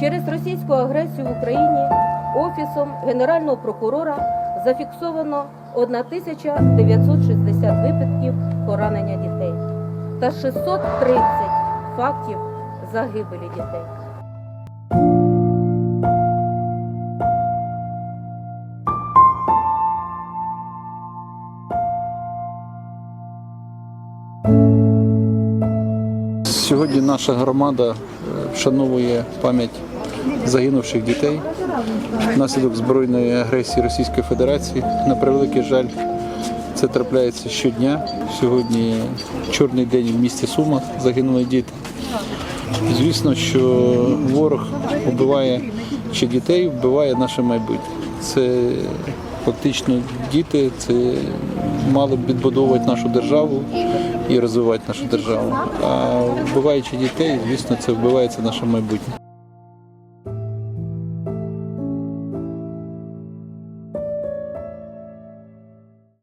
Через російську агресію в Україні Офісом Генерального прокурора зафіксовано 1960 випадків поранення дітей та 630 фактів загибелі дітей. Сьогодні наша громада е, вшановує пам'ять загинувших дітей внаслідок збройної агресії Російської Федерації. На превеликий жаль, це трапляється щодня. Сьогодні чорний день в місті Сума загинули діти. Звісно, що ворог вбиває ще дітей, вбиває наше майбутнє. Це фактично діти, це мали б відбудовувати нашу державу і розвивати нашу державу. А вбиваючи дітей, звісно, це вбивається наше майбутнє.